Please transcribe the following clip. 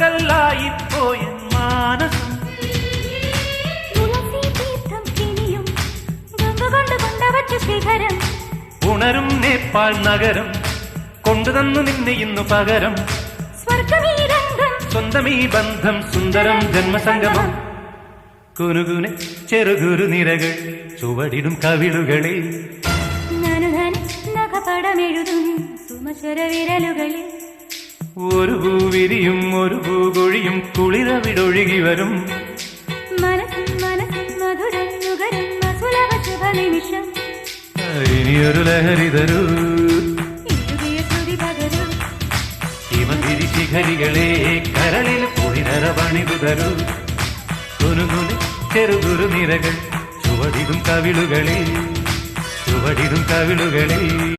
കല്ലായിപ്പോയ മാനസം. ഉണരും നേപ്പാൾ നഗരം കൊണ്ടുതന്നു നിന്നെ ഇന്നു പകരം. സ്വന്തമീ ബന്ധം സുന്ദരം ജന്മസംഗമം. കുനുകുനെ ചെറുകുരു നിരകൾ ചുവടിടും കവിളുകളെ. നനുധൻ നഖപടമെഴുതും സുമശ്വര വിരലുകളിൽ ഒരു പൂവിരിയും ഒരു പൂകൊഴിയും കുളിരവിടൊഴുകി വരും. ഇനിയൊരു ലഹരി തരൂ. ശിവഗിരി ശിഖരികളെ കരളിൽ കുളിരറ പണിതു തരൂ. കുനുകുനെ ചെറുകുരു നിരകൾ ചുവടിതും കവിളുകളിൽ ചുവടിതും കവിളുകളിൽ.